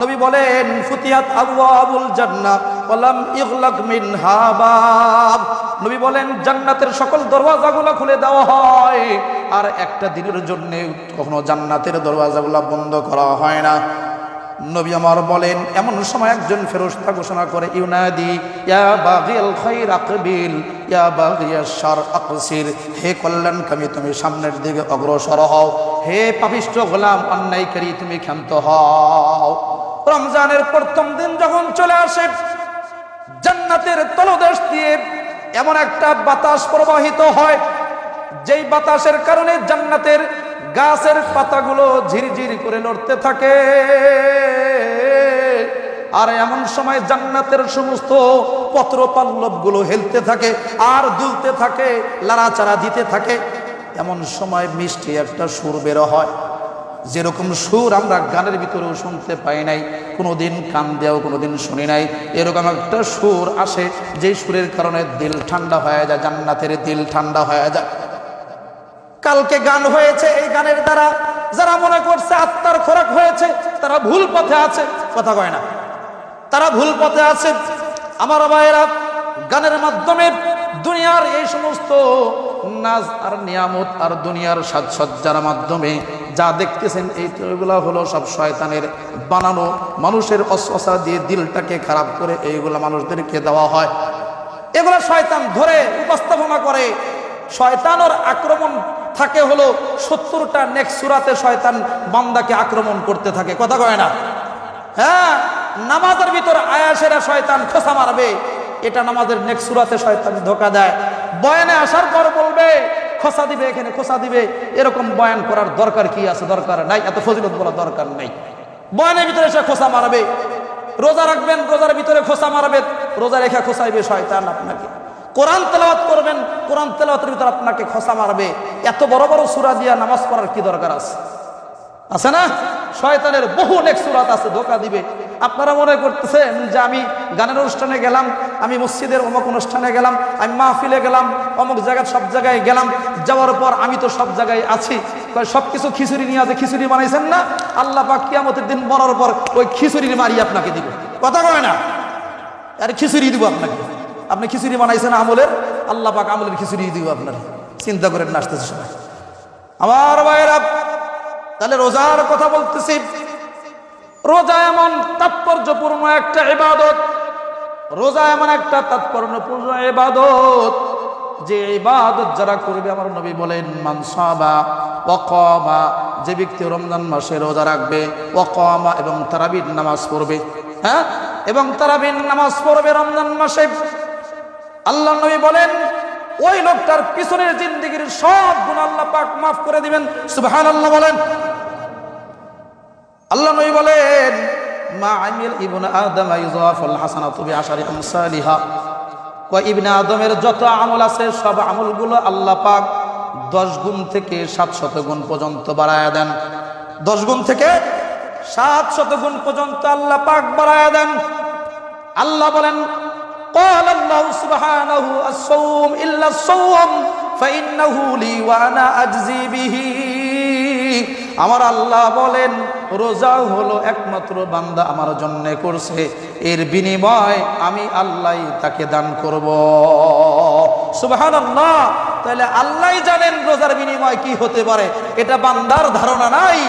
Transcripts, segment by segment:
নবী বলেন, ফুতিহাত আবওয়াবুল জান্নাহ, ওয়ালাম ইগলাক মিনহা বাব। নবী বলেন, জান্নাতের সকল দরওয়াজাগুলো খুলে দেওয়া হয়। আর একটা দিনের জন্য কখনো জান্নাতের দরওয়াজাগুলো বন্ধ করা হয় না। নবী আমার বলেন, এমন সময় একজন ফেরস্তা ঘোষণা করে, ইউনাদি, ইয়া বাগিল খাইর আকবিল, ইয়া বাগিয়া শার আকসির, হে কল্যাণকামী, তুমি সামনের দিকে অগ্রসর হও। হে পাপিষ্ট গোলাম, অন্যায়কারী, তুমি ক্ষান্ত হও। রমজানের প্রথম দিন যখন চলে আসে, জান্নাতের তলদেশ দিয়ে এমন একটা বাতাস প্রবাহিত হয়, যেই বাতাসের কারণে জান্নাতের গাছের পাতাগুলো ঝিরঝির করে লড়তে থাকে। আর এমন সময় জান্নাতের সমস্ত পত্রগুলো হেলতে থাকে, আর দুলতে থাকে, লাড়াচাড়া দিতে থাকে। এমন সময় মিষ্টি একটা সুর বেরো হয়। যেরকম সুর আমরা গানের ভিতরেও শুনতে পাই নাই, কোনোদিন কান দিয়েও কোনোদিন শুনি নাই। এরকম একটা সুর আসে যে সুরের কারণে দিল ঠান্ডা হয়ে যায়, জান্নাতের দিল ঠান্ডা হয়ে যায়। কালকে গান হয়েছে এই গানের দ্বারা, যারা মনে করছে আত্মার খোরাক হয়েছে, তারা ভুল পথে আছে, কথা কয় না। তারা ভুল পথে আছে। আমার ভাইয়েরা, গানের মাধ্যমে দুনিয়ার এই সমস্ত নাজ আর নিয়ামত আর দুনিয়ার সাজসজ্জার মাধ্যমে যা দেখতেছেন এইগুলো হলো সব শয়তানের বানানো। মানুষের অশ্বাসা দিয়ে দিলটাকে খারাপ করে এইগুলো মানুষদেরকে দেওয়া হয়। এগুলো শয়তান ধরে, উপস্থাপনা করে। শয়তানোর আক্রমণ থাকে হলো সত্তরটা নেক্সট সুরাতে শয়তান বান্দাকে আক্রমণ করতে থাকে। কথা কয় না? হ্যাঁ নামাজের ভিতর আয়াসেরা শয়তান খোসা মারবে। এটা নামাজের নেক্সট সুরাতে শয়তান ধোকা দেয়। বয়ানে আসার পর বলবে, খোসা দিবে এখানে, খোসা দিবে। এরকম বয়ান করার দরকার কি আছে? দরকার নাই। এত ফজিলত বলার দরকার নাই। বয়ানের ভিতরে সে খোসা মারবে। রোজা রাখবেন, রোজার ভিতরে খোসা মারবে। রোজা রেখা খোসাইবে শয়তান আপনাকে। কোরআন তেলাওয়াত করবেন, কোরআন তেলাওয়াতের ভিতরে আপনাকে খোসা মারবে। এত বড় বড় সুরা দিয়া নামাজ পড়ার কি দরকার আছে? আছে না? শয়তানের বহু অনেক সুরাত আছে, ধোকা দিবে। আপনারা মনে করতেছেন যে আমি গানের অনুষ্ঠানে গেলাম, আমি মসজিদের অমুক অনুষ্ঠানে গেলাম, আমি মাহফিলে গেলাম, অমুক জায়গায় সব জায়গায় গেলাম, যাওয়ার পর আমি তো সব জায়গায় আছি। সব কিছু খিচুড়ি নিয়ে আছে খিচুড়ি বানাইছেন না? আল্লাহ পাক কিয়ামতের দিন মরার পর ওই খিচুড়ির মারি আপনাকে দিব। কথা কয় না? আরে খিচুড়ি দিব আপনাকে। আপনি খিচুড়ি বানাইছেন আমলের, আল্লাহ পাক আমলের খিচুড়ি দিব আপনার। চিন্তা করেন না, আসতেছে সবাই। আমার ভাইয়েরা, তাহলে রোজার কথা বলতেছি। রোজা এমন তাৎপর্যপূর্ণ একটা ইবাদত, রোজা এমন একটা তাৎপর্যপূর্ণ ইবাদত, যে ইবাদত যারা করবে, আমার নবী বলেন মানসাবা ওয়াকামা যে ব্যক্তি রমজান মাসে রোজা রাখবে ওয়াকামা এবং তারাবির নামাজ পড়বে হ্যাঁ? এবং তারাবির নামাজ পড়বে রমজান মাসে। আল্লাহ নবী বলেন, ওই লোকটার পিছনের জিন্দগির সব গুণ আল্লাহ পাক মাফ করে দিবেন। সুবহানাল্লাহ বলেন আল্লাহ নবী বলেন মা আমিল ইবনে আদম ইউজাফুল হাসানাতু বিআশারি আমসালিহা কয় ইবনে আদমের যত আমল আছে সব আমলগুলো আল্লাহ পাক দশ গুণ থেকে সাত শত গুণ পর্যন্ত বাড়ায় দেন দশ গুণ থেকে সাত শত গুণ পর্যন্ত আল্লাহ পাক বাড়ায় দেন আল্লাহ বলেন قال الله سبحانه الصوم إلا الصوم فإنه لي وأنا أجزي به আমার আল্লাহ বলেন, রোজা হলো একমাত্র বান্দা আমার জন্য করছে। এর বিনিময় আমি আল্লাহ তাকে দান করব। সুবাহান আল্লাহ তাহলে আল্লাহ জানেন রোজার বিনিময় কি হতে পারে। এটা বান্দার ধারণা নাই।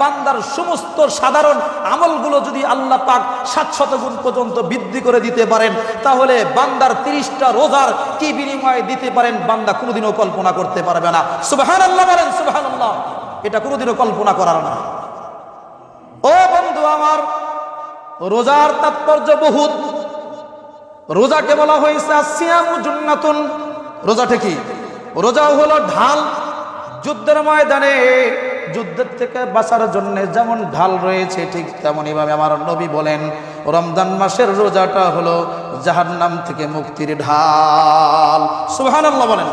বান্দার সমস্ত সাধারণ আমলগুলো যদি আল্লাহ পাক সাতশত গুণ পর্যন্ত বৃদ্ধি করে দিতে পারেন, তাহলে বান্দার তিরিশটা রোজার কি বিনিময় দিতে পারেন, বান্দা কোনোদিনও কল্পনা করতে পারবে না। সুবাহান আল্লাহ বলেন সুবাহান আল্লাহ এটা কোনোদিনও কল্পনা করার না। ও বন্ধু আমার, রোজার তাৎপর্য বহুত। রোজাকে বলা হয়েছে আসিয়ামু জুন্নাতুন। রোজাটা কি? রোজা হলো ঢাল। যুদ্ধের ময়দানে যুদ্ধের থেকে বাঁচার জন্য যেমন ঢাল রয়েছে, ঠিক তেমনই ভাবে আমার নবী বলেন, রমজান মাসের রোজাটা হলো জাহান নাম থেকে মুক্তির ঢাল। সুবহানাল্লাহ বলেন।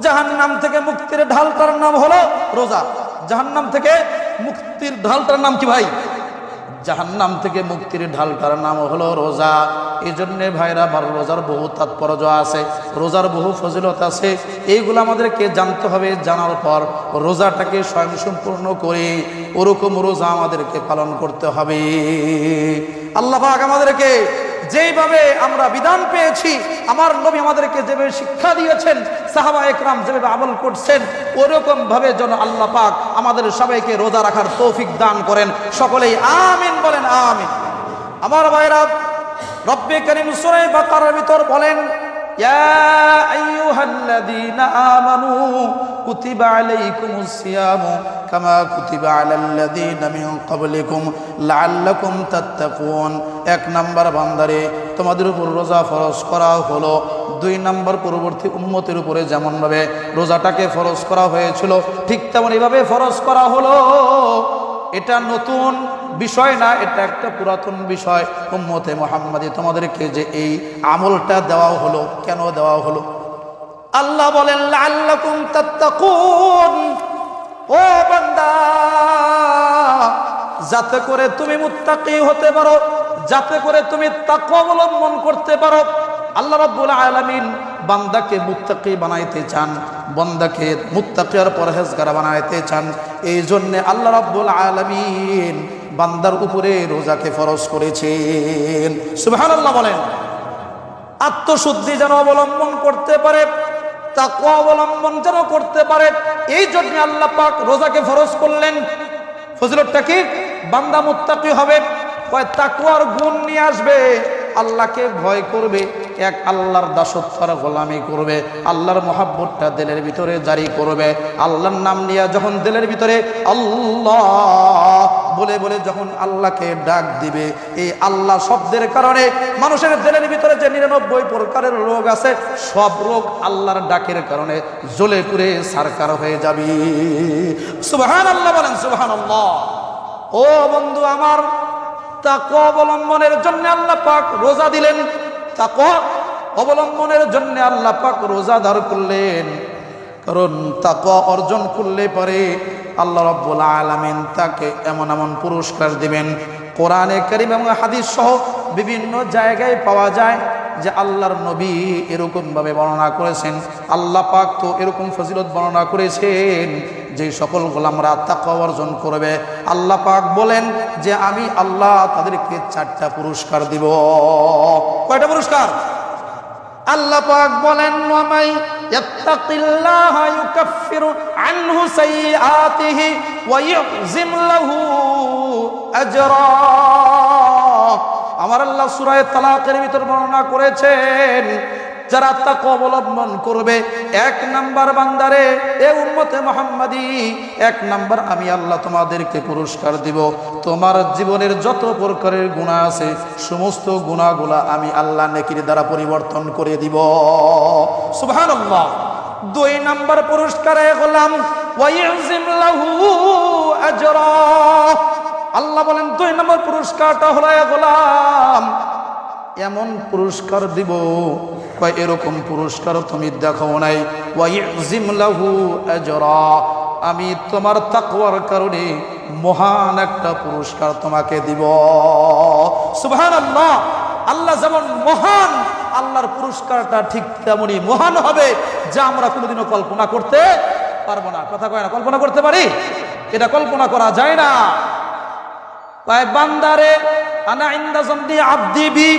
জাহান নাম থেকে মুক্তির ঢাল ঢালটার নাম হলো রোজা। জাহান্নাম থেকে মুক্তির ঢালটার নাম কি ভাই? জাহান্নাম থেকে মুক্তির ঢালটার নাম হলো রোজা। এই জন্যে ভাইরা আমার রোজার বহু তাৎপর্য আছে, রোজার বহু ফজিলত আছে। এইগুলো আমাদেরকে জানতে হবে জানার পর রোজাটাকে স্বয়ংসম্পূর্ণ করে ওরকম রোজা আমাদেরকে পালন করতে হবে। আল্লাহ পাক আমাদেরকে যেইভাবে আমরা বিধান পেয়েছি, আমার নবী আমাদেরকে যেভাবে শিক্ষা দিয়েছেন, সাহাবা একরাম যেভাবে আমল করছেন ওরকম ভাবে যেন আল্লাহ পাক আমাদের সবাইকে রোজা রাখার তৌফিক দান করেন। সকলেই আমিন বলেন, আমিন। আমার ভাইরা, রব্বে করিম সুরাই বাকার ভিতর বলেন يا أيها الذين آمنوا كتب عليكم الصيام كما كتب على الذين من قبلكم لعلكم تتقون এক নাম্বার বান্দারে তোমাদের উপর রোজা ফরজ করা হলো দুই নাম্বার পরবর্তী উম্মতের উপরে যেমনভাবে রোজাটাকে ফরজ করা হয়েছিল ঠিক তেমন এইভাবে ফরজ করা হলো এটা নতুন বিষয় না, এটা একটা পুরাতন বিষয়। উম্মতে মোহাম্মদী, তোমাদেরকে যে এই আমলটা দেওয়া হলো, কেন দেওয়া হলো? আল্লাহ বলেন ও যাতে করে তুমি মুত্তাকি হতে পারো, যাতে করে তুমি তাকওয়া অবলম্বন করতে পারো আল্লাহ রাব্বুল আলামিন বান্দাকে মুত্তাকি বানাইতে চান, বান্দাকে মুত্তাকি আর পরহেজগার বানাইতে চান। এই জন্যে আল্লাহ রাব্বুল আলামিন বান্দার উপরে রোজাকে ফরজ করেছেন। সুবহানাল্লাহ বলেন, আত্মশুদ্ধি যেন অবলম্বন করতে পারে, তাকওয়া অবলম্বন যেন করতে পারে এই জন্য আল্লাহ পাক রোজাকে ফরজ করলেন। ফজিলতটা কি? বান্দা মুত্তাকি হবে, কয় তাকওয়ার গুণ নিয়ে আসবে। আল্লাহকে ভয় করবে, এক আল্লাহর দাসত্বর গোলামি করবে, আল্লাহর মহাব্বতটা দিলের ভিতরে জারি করবে। আল্লাহর নাম নিয়ে যখন দিলের ভিতরে আল্লাহ বলে বলে যখন আল্লাহকে ডাক দিবে, এই আল্লাহ শব্দের কারণে মানুষের দিলের ভিতরে যে নিরানব্বই প্রকারের রোগ আছে, সব রোগ আল্লাহর ডাকের কারণে জ্বলে পুড়ে সারকার হয়ে যাবে। সুবহান আল্লাহ বলেন সুবহান আল্লাহ ও বন্ধু আমার তাকওয়া অবলম্বনের জন্য আল্লাহ পাক রোজা দিলেন। তাকওয়া অবলম্বনের জন্য আল্লাহ পাক রোজা ধার করলেন। কারণ তাকওয়া অর্জন করলে পরে আল্লাহ রাব্বুল আলামিন তাকে এমন এমন পুরস্কার দিবেন। কোরআনে করিম এবং হাদিস সহ বিভিন্ন জায়গায় পাওয়া যায় যে আল্লাহর নবী এরকমভাবে বর্ণনা করেছেন। আল্লাহ পাক তো এরকম ফজিলত বর্ণনা করেছেন। যে সকল গোলামরা তাকওয়া অর্জন করবে, আল্লাহ পাক বলেন যে আমি আল্লাহ তাদেরকে চারটা পুরস্কার দিব। কয়টা পুরস্কার? আল্লাহ পাক বলেন, ওয়ামাই ইয়াত্তাকিল্লাহ ইউকাফিরু আনহু সাইয়্যাতিহি ওয়া ইউযিম লাহু আজরা। আমার আল্লাহ সূরা তালাকের ভিতর বর্ণনা করেছেন যারা তাকে অবলম্বন করবে, এক নাম্বার বান্দারে, এ উম্মতে মোহাম্মদী, এক নাম্বার আমি আল্লাহ তোমাদেরকে পুরস্কার দিব। তোমার জীবনের যত প্রকারের গুণা আছে, সমস্ত গুণাগুলা আমি আল্লাহ নেকির দ্বারা পরিবর্তন করে দিব। সুবহানাল্লাহ। দুই নাম্বার পুরস্কারে আজরা। আল্লাহ বলেন, দুই নম্বর পুরস্কারটা হলো গোলাম। এমন পুরস্কার দিব কয়, এরকম পুরস্কার তুমি দেখো নাই। ওয়াইজিম লাহু আজরা। আমি তোমার তাকওয়ার কারণে মহান একটা পুরস্কার তোমাকে দিব। সুবহানাল্লাহ, আল্লাহ যেমন মহান, আল্লাহর পুরস্কারটা ঠিক তেমনই মহান হবে, যা আমরা কোনোদিনও কল্পনা করতে পারব না। কথা কয় না, কল্পনা করতে পারি? এটা কল্পনা করা যায় না। বান্দারে, আনা ইন্দা জন্দি আব্দি বি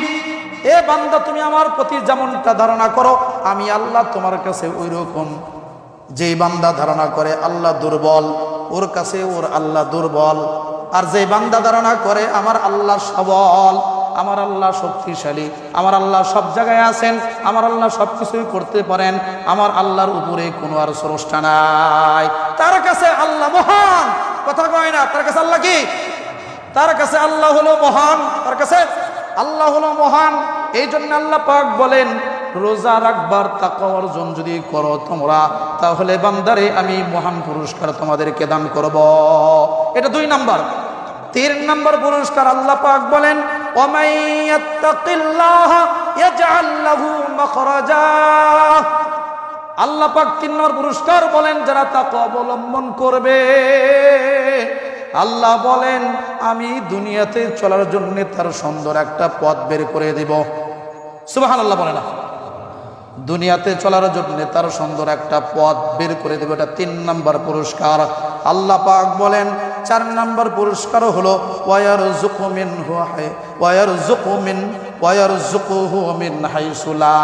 এ বান্দা, তুমি আমার প্রতি যেমনটা ধারণা করো, আমি আল্লাহ তোমার কাছে ওই রকম যেই বান্দা ধারণা করে, আল্লাহ দুর্বল, ওর কাছে ওর আল্লাহ দুর্বল। আর যে বান্দা ধারণা করে, আমার আল্লাহ সবল, আমার আল্লাহ শক্তিশালী, আমার আল্লাহ সব জায়গায় আছেন, আমার আল্লাহ সব কিছুই করতে পারেন, আমার আল্লাহর উপরে কোনো আর স্রষ্টা নাই। তার কাছে আল্লাহ মহান। কথা কয় না, তার কাছে আল্লাহ কি? তার কাছে আল্লাহ হলো মহান। তার কাছে আল্লাহ হলো মহান, এই জন্য আল্লাহ পাক বলেন, রোজা রাখবার তাকে অর্জন যদি করো তোমরা, তাহলে বান্দারে আমি মহান পুরস্কার তোমাদেরকে দান করব। এটা দুই নাম্বার। তিন নম্বর পুরস্কার আল্লাহ পাক বলেন আল্লাহ পাক তিন নম্বর পুরস্কার বলেন, যারা তাকে অবলম্বন করবে আল্লাহ বলেন, আমি দুনিয়াতে চলার জন্য তার সুন্দর একটা পথ বের করে দিব। সুবাহান আল্লাহ বলে না। দুনিয়াতে চলার জন্য তার সুন্দর একটা পথ বের করে দেবে, এটা তিন নম্বর পুরস্কার। আল্লাহ পাক বলেন, চার নম্বর পুরস্কার হলো ওয়ার জুকুমিন ওয়ার জুকুমিন ওয়ার জুকুমিন হাইসুলা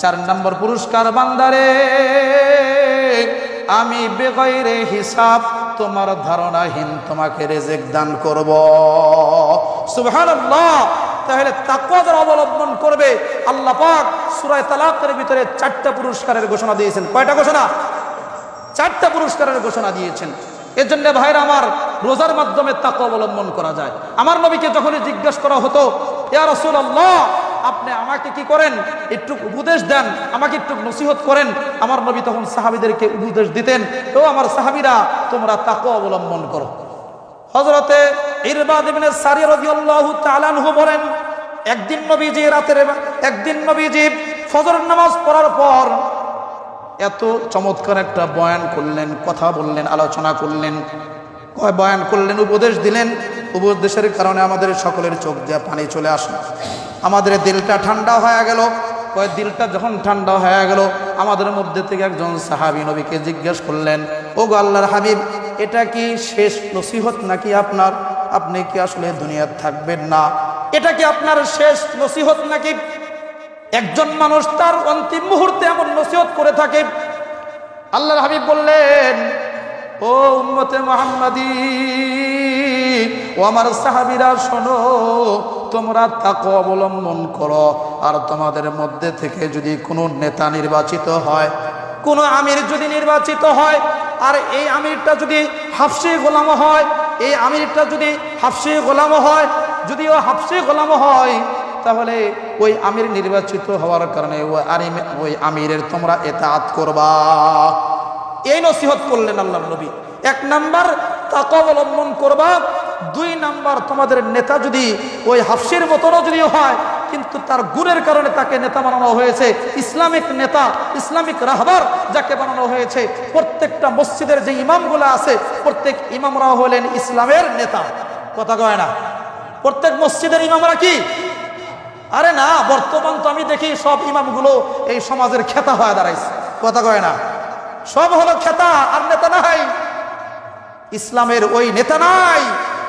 চার নম্বর পুরস্কার বান্দারে আমি বেগৈরে হিসাব, তোমার ধারণাহীন তোমাকে রেজেক দান করব। সুবহানাল্লাহ। তাহলে তাকওয়া যারা অবলম্বন করবে, আল্লাহ পাক সূরা তালাকের ভিতরে চারটা পুরস্কারের ঘোষণা দিয়েছেন। কয়টা ঘোষণা? চারটা পুরস্কারের ঘোষণা দিয়েছেন। এর জন্য ভাইরা আমার রোজার মাধ্যমে তাকওয়া অবলম্বন করা যায়। আমার নবীকে যখনই জিজ্ঞেস করা হতো, ইয়া রাসূলুল্লাহ আপনি আমাকে কি করেন? একটু উপদেশ দেন, আমাকে একটু নসিহত করেন। আমার নবী তখন সাহাবিদেরকে উপদেশ দিতেন, ও আমার সাহাবিরা, তোমরা তাকে অবলম্বন করো। হজরতে ইরবাদ ইবনে সারি রাদিয়াল্লাহু তাআলা আনহু বলেন, একদিন নবীজি রাতের একদিন নবীজি ফজর নামাজ পড়ার পর এত চমৎকার একটা বয়ান করলেন, কথা বললেন, আলোচনা করলেন বয়ান করলেন, উপদেশ দিলেন উপদেশের কারণে আমাদের সকলের চোখ দিয়ে পানি চলে আসে আমাদের দিলটা ঠান্ডা হয়ে গেল। ওই দিলটা যখন ঠান্ডা হয়ে গেল, আমাদের মধ্যে থেকে একজন সাহাবি নবীকে জিজ্ঞেস করলেন ও গো আল্লাহর হাবিব, এটা কি শেষ নসিহত নাকি আপনার? আপনি কি আসলে দুনিয়ার থাকবেন না? এটা কি আপনার শেষ নসিহত নাকি? একজন মানুষ তার অন্তিম মুহূর্তে এমন নসিহত করে থাকে। আল্লাহর হাবিব বললেন, ও উম্মতে মোহাম্মদী ও আমার সাহাবিরা, শোনো, তোমরা তাকে অবলম্বন করো। আর তোমাদের মধ্যে থেকে যদি কোনো নেতা নির্বাচিত হয়, কোনো আমির যদি নির্বাচিত হয়, আর এই আমিরটা যদি হাফসি গোলাম হয়, এই আমিরটা যদি হাফসি গোলাম হয় যদি ও হাফসি গোলাম হয়, তাহলে ওই আমির নির্বাচিত হওয়ার কারণে ওই ওই আমিরের তোমরা এতাত করবা। এই নসিহত করলেন আল্লাহ নবী। এক নাম্বার তাকে অবলম্বন করবা। দুই নাম্বার তোমাদের নেতা যদি ওই হাফসির মতনও যদি হয়, কিন্তু তার গুণের কারণে তাকে নেতা বানানো হয়েছে। ইসলামিক নেতা, ইসলামিক রাহবার যাকে বানানো হয়েছে। প্রত্যেকটা মসজিদের যে ইমামগুলো আছে, প্রত্যেক ইমামরা হলেন ইসলামের নেতা। কথা কয় না? প্রত্যেক মসজিদের ইমামরা কি? আরে না, বর্তমান তো আমি দেখি সব ইমামগুলো এই সমাজের খেতা হয়ে দাঁড়াইছে। কথা কয় না? সব হলো খেতা, আর নেতা নাই। ইসলামের ওই নেতা নাই।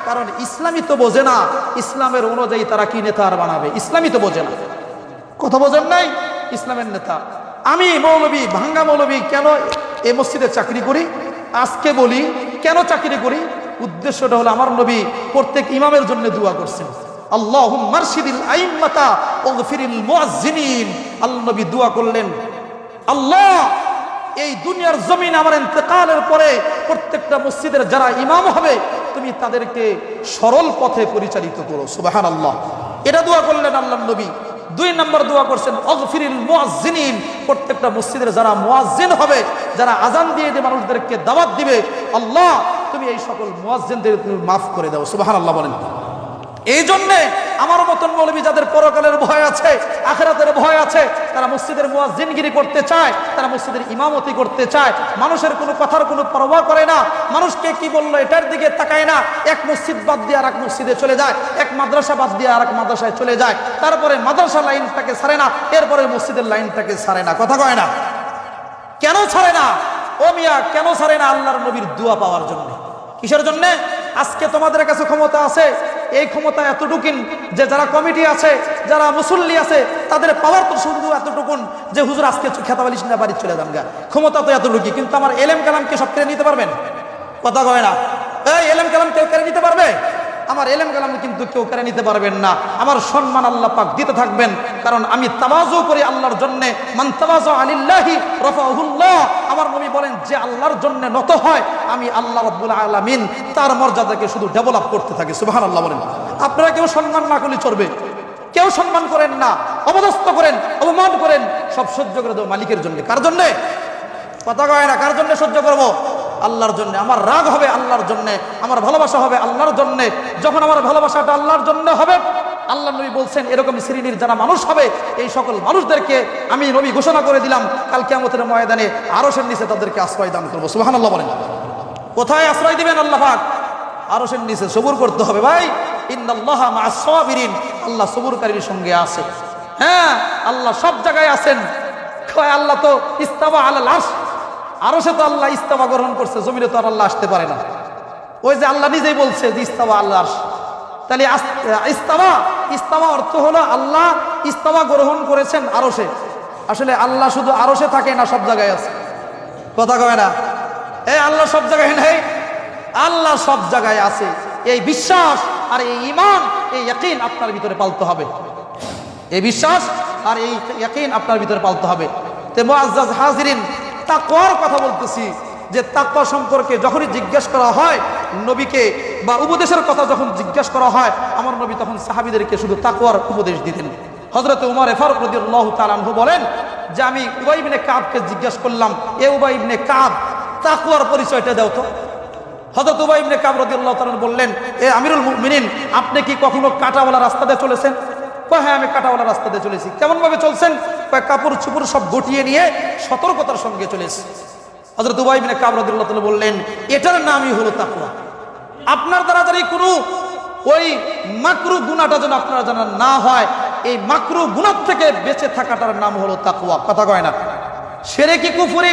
কারণ ইসলামই তো বোঝে না, ইসলামের অনুযায়ী তারা কি নেতা আর বানাবে। ইসলামই তো বোঝে না। কথা বোঝেন নাই? ইসলামের নেতা। আমি মৌলবী, ভাঙ্গা মৌলবী কেন এই মসজিদে চাকরি করি? আজকে বলি, কেন চাকরি করি? উদ্দেশ্যটা হলো আমার নবী প্রত্যেক ইমামের জন্য দোয়া করছেন। আল্লাহ মার্শিদিল আইম্মাতা ওগফিরিল মুয়াজ্জিনিন আল্লাহ নবী দোয়া করলেন, আল্লাহ, এই দুনিয়ার জমিন আমার ইন্তেকালের পরে প্রত্যেকটা মসজিদের যারা ইমাম হবে তুমি তাদেরকে সরল পথে পরিচালিত করো সুবাহান আল্লাহ এটা দোয়া করলেন আল্লাহ নবী। দুই নম্বর দোয়া করছেন, অগফিরিল মুয়াজ্জিনিন। প্রত্যেকটা মসজিদের যারা মুয়াজ্জিন হবে, যারা আজান দিয়ে দিয়ে মানুষদেরকে দাওয়াত দিবে, আল্লাহ, তুমি এই সকল মুয়াজ্জিনদের তুমি মাফ করে দাও সুবাহান আল্লাহ বলেন। এই জন্যে আমার মতন মৌলবী যাদের পরকালের ভয় আছে, আখেরাতের ভয় আছে, তারা মসজিদের মুয়াজ্জিনগিরি করতে চায়, তারা মসজিদের ইমামতি করতে চায়, মানুষের কোনো কথার কোনো পরোয়া করে না, মানুষকে কি বলল এটার দিকে তাকায় না, এক মসজিদ বাদ দিয়ে আর এক মসজিদে চলে যায়, এক মাদ্রাসা বাদ দিয়ে আর এক মাদ্রাসায় চলে যায়, তারপরে মাদ্রাসা লাইনটাকে ছাড়ে না, এরপরে মসজিদের লাইনটাকে ছাড়ে না, কথা কয় না। কেন ছাড়ে না? ও মিয়া, কেন ছাড়ে না আল্লাহর নবীর দোয়া পাওয়ার জন্য? কিসের জন্যে? আজকে তোমাদের কাছে ক্ষমতা আছে এই ক্ষমতা এতটুকুন যে যারা কমিটি আছে, যারা মুসল্লি আছে, তাদের পাওয়ার তো শুধু এতটুকুন যে হুজুর আজকে খেতাবালিশ না বাড়ির চলে যান গা ক্ষমতা তো এতটুকু কিন্তু আমার এলেম কালামকে সব কেড়ে নিতে পারবেন? কথা কয় না। এই এলেম কালাম কেউ কেড়ে নিতে পারবে? আমার এলেম কালাম কিন্তু কেউ কেড়ে নিতে পারবেন না। আমার সম্মান আল্লাহ পাক দিতে থাকবেন। কারণ আমি তাবাজু করি আল্লাহর জন্যে। মান আলিল্লাহি আমার নবী বলেন, যে আল্লাহর জন্য নত হয়, আমি আল্লাহ রাব্বুল আলামিন তার মর্যাদাকে শুধু ডেভেলপ করতে থাকি। সুবহানাল্লাহ বলেন। আপনারা কেউ সম্মান না করলে চলবে। কেউ সম্মান করেন না। অবদস্ত করেন, অপমান করেন। সব সহ্য করে দেবো মালিকের জন্য। কার জন্যে? কথা কয় না, কার জন্য সহ্য করব? আল্লাহর জন্য, আমার রাগ হবে আল্লাহর জন্য, আমার ভালোবাসা হবে আল্লাহর জন্য, যখন আমার ভালোবাসাটা আল্লাহর জন্য হবে, আল্লাহ নবী বলছেন, এরকম শ্রেণির যারা মানুষ হবে, এই সকল মানুষদেরকে আমি নবী ঘোষণা করে দিলাম, কাল কেমতের ময়দানে আরও নিচে তাদেরকে আশ্রয় দান করব। সুহান আল্লাহ বলেন। কোথায় আশ্রয় দিবেন আল্লাহ পাক? আরও সে নিচে সবুর করতে হবে ভাই। সাবিরিন। আল্লাহ সবুরকারীর সঙ্গে আছে। হ্যাঁ আল্লাহ সব জায়গায় আছেন। আল্লাহ তো ইস্তাবা আলাল আরশ। আরও সে তো আল্লাহ ইস্তাবা গ্রহণ করছে, জমিনে তো আর আল্লাহ আসতে পারে না। ওই যে আল্লাহ নিজেই বলছে যে ইস্তাবা আল্লাহ আরশ তাহলে আস- ইস্তাবা ইস্তাবা অর্থ হলো আল্লাহ ইস্তাবা গ্রহণ করেছেন আরশে আসলে আল্লাহ শুধু আরশে থাকে না, সব জায়গায় আছে। কথা কয় না? এই আল্লাহ সব জায়গায় নেই। আল্লাহ সব জায়গায় আছে। এই বিশ্বাস আর এই ইমান এই ইয়াকিন আপনার ভিতরে পালতে হবে। এই বিশ্বাস আর এই ইয়াকিন আপনার ভিতরে পালতে হবে। তে মুআজ্জাজ হাজিরিন তাকওয়ার কথা বলতেছি, যে তাকওয়া সম্পর্কে যখনই জিজ্ঞেস করা হয়, নবীকে বা উপদেশের কথা যখন জিজ্ঞেস করা হয়, আমার নবী তখন সাহাবিদেরকে শুধু তাকওয়ার উপদেশ দিতেন। হযরত উমর ফারুক রাদিয়াল্লাহু তাআলা আনহু বলেন যে, আমি উবাই ইবনে কাবকে জিজ্ঞেস করলাম, এ উবাই ইবনে কাব, তাকওয়ার পরিচয়টা দাও তো। হযরত উবাই ইবনে কাব রাদিয়াল্লাহু তাআলা বললেন, এ আমিরুল মুমিনিন, আপনি কি কখনো কাঁটাওয়ালা রাস্তা দিয়ে চলেছেন? হ্যাঁ আমি কাঁটাওয়ালা রাস্তা দিয়ে চলেছি। কেমন ভাবে চলছেন কাপড় চুপড় সব গটিয়ে নিয়ে সতর্কতার সঙ্গে চলেছি। হযরত উবাই ইবনে কাব রাদিয়াল্লাহু বললেন, এটার নামই হলো তাকওয়া। আপনার দ্বারা যদি কোনো ওই মাকরু গুণাটা যেন আপনারা যেন না হয়, এই মাকরু গুণার থেকে বেঁচে থাকাটার নাম হলো তাকুয়া কথা কয় না। সেরে কি কুফুরি